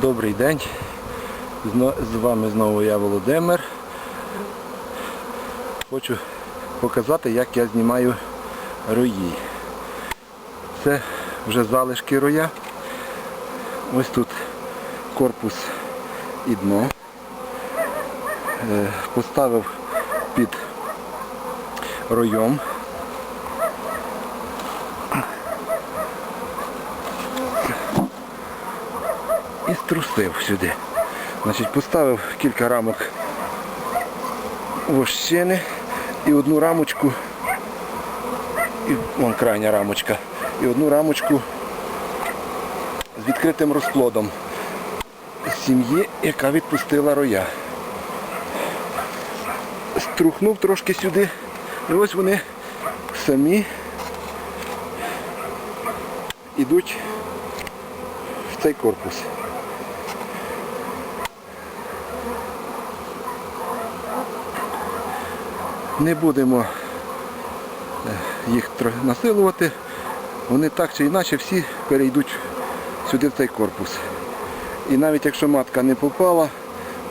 Добрий день. З вами знову я Володимир. Хочу показати, як я знімаю рої. Це вже залишки роя. Ось тут корпус і дно. Е, Поставив під роєм. І струсив сюди. Значить, поставив кілька рамок вощини і одну рамочку, і вон крайня рамочка, і одну рамочку з відкритим розплодом сім'ї, яка відпустила роя. Струхнув трошки сюди, і ось вони самі йдуть в цей корпус. Не будемо е, їх насилувати. Вони так чи інакше всі перейдуть сюди в цей корпус. І навіть якщо матка не попала,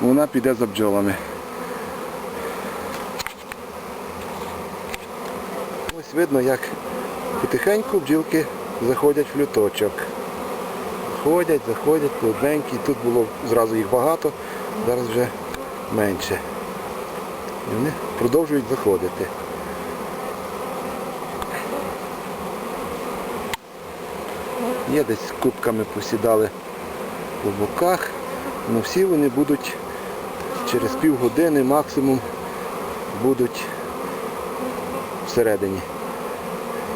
вона піде за бджолами. Ось видно, як потихеньку бджілки заходять в люточок. Ходять, заходять, плотненькі. Тут було зразу їх багато, зараз вже менше. І вони продовжують заходити. Є десь кубками посідали по боках, але всі вони будуть через півгодини максимум будуть всередині.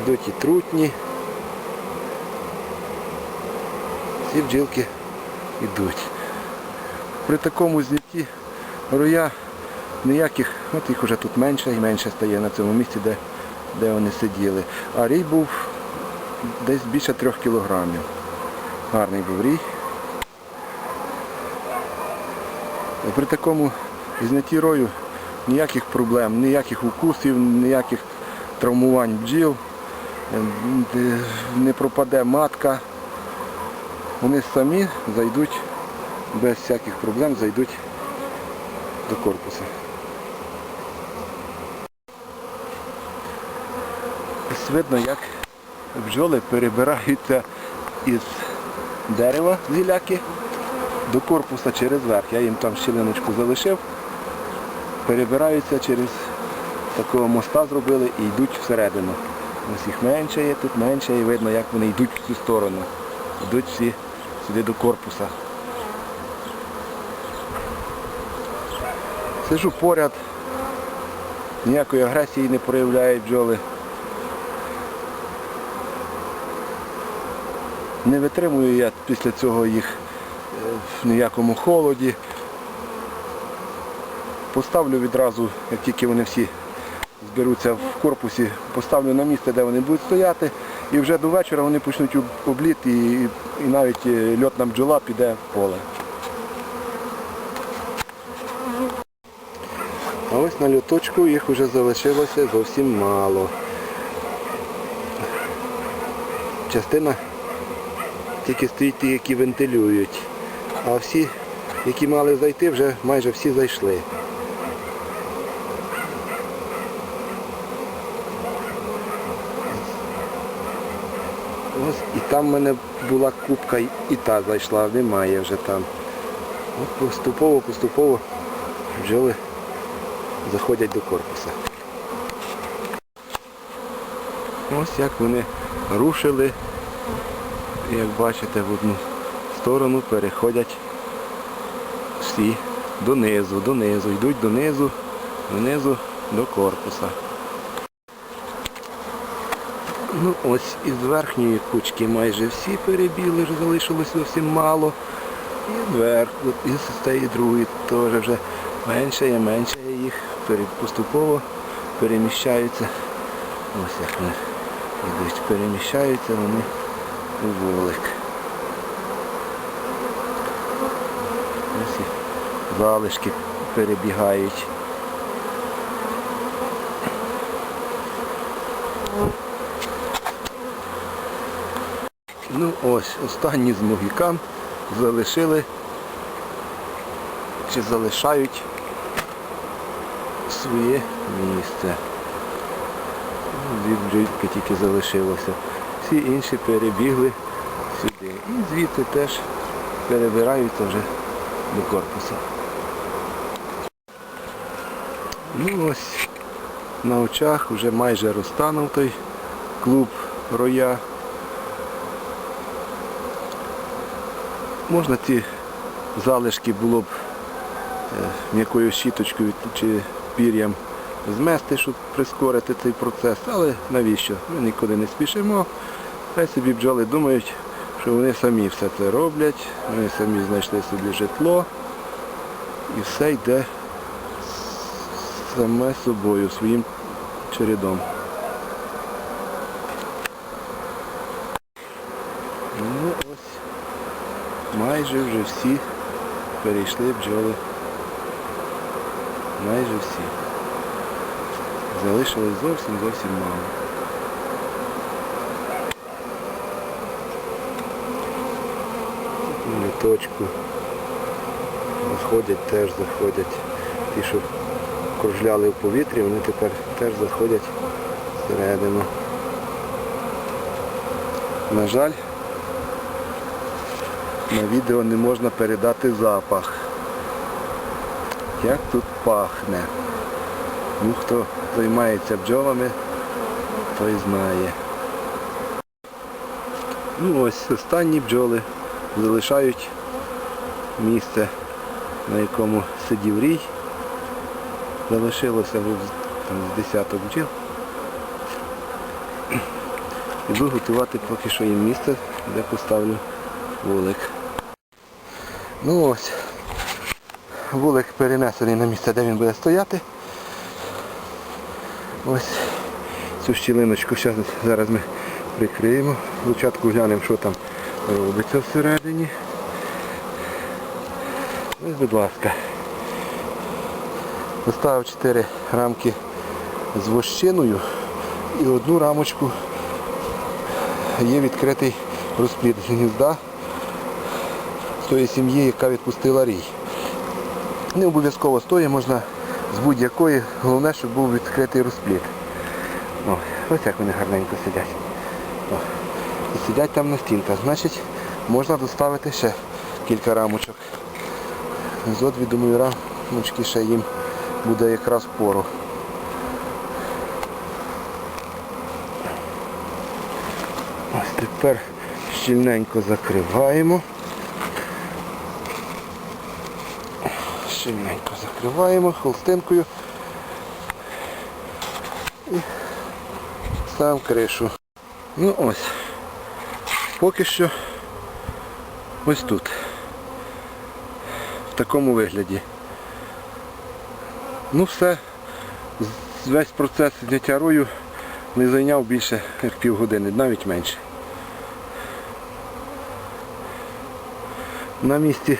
Йдуть і трутні. Ці бджілки йдуть. При такому знятті роя ніяких, от їх вже тут менше і менше стає на цьому місці, де, де вони сиділи. А рій був десь більше трьох кілограмів. Гарний був рій. При такому знятті рою ніяких проблем, ніяких укусів, ніяких травмувань бджіл, не пропаде матка. Вони самі зайдуть без всяких проблем, зайдуть до корпусу. Ось видно, як бджоли перебираються із дерева з гіляки до корпуса через верх. Я їм там щілиночку залишив. Перебираються через такого моста зробили і йдуть всередину. Ось їх менше є, тут менше і видно, як вони йдуть в цю сторону. Йдуть всі сюди до корпуса. Сижу поряд, ніякої агресії не проявляють бджоли. Не витримую я після цього їх е, в ніякому холоді. Поставлю відразу, як тільки вони всі зберуться в корпусі, поставлю на місце, де вони будуть стояти, і вже до вечора вони почнуть об- обліт і, і навіть е, льотна бджола піде в поле. А ось на льоточку їх вже залишилося зовсім мало. Частина тільки стоїть ті, які вентилюють. А всі, які мали зайти, вже майже всі зайшли. Ось і там в мене була кубка, і- та зайшла, немає вже там. От поступово, поступово бджоли заходять до корпуса. Ось як вони рушили, як бачите, в одну сторону переходять всі донизу, донизу, йдуть донизу, донизу до корпуса. Ну ось із верхньої кучки майже всі перебіли, вже залишилось зовсім мало. І зверху, і з цієї другої теж вже менше і менше їх поступово переміщаються. Ось як вони йдуть, переміщаються вони у волик. Ось залишки перебігають. Ну ось, останні з могікан залишили чи залишають своє місце. Дві бджілки тільки залишилося. Всі інші перебігли сюди. І звідти теж перебираються вже до корпусу. Ну ось на очах вже майже розтанув той клуб роя. Можна ці залишки було б е, м'якою щіточкою чи пір'ям змести, щоб прискорити цей процес, але навіщо? Ми нікуди не спішимо. Хай собі бджоли думають, що вони самі все це роблять, вони самі знайшли собі житло і все йде саме собою, своїм чередом. Ну ось майже вже всі перейшли бджоли. Майже всі. Залишилось зовсім зовсім мало. На точку заходять, теж заходять. Ті, що кружляли в повітрі, вони тепер теж заходять всередину. На жаль, на відео не можна передати запах. Як тут пахне. Ну, хто займається бджолами, той знає. Ну ось останні бджоли залишають місце, на якому сидів рій. Залишилося там, з десяток бджіл. Буду готувати поки що їм місце, де поставлю вулик. Ну ось, вулик перенесений на місце, де він буде стояти. Ось цю щілиночку зараз ми прикриємо. Спочатку глянемо, що там робиться всередині. Ось, будь ласка. Поставив 4 рамки з вощиною і одну рамочку є відкритий розплід гнізда з тої сім'ї, яка відпустила рій. Не обов'язково з тої, можна з будь-якої, головне, щоб був відкритий розплід. Ось як вони гарненько сидять. О, і сидять там на стінках. Значить, можна доставити ще кілька рамочок. Зо дві, думаю, рамочки ще їм буде якраз пору. Ось тепер щільненько закриваємо. Щільненько закриваємо холстинкою і ставимо кришу. Ну ось. Поки що ось тут. В такому вигляді. Ну все, весь процес зняття рою не зайняв більше як півгодини, навіть менше. На місці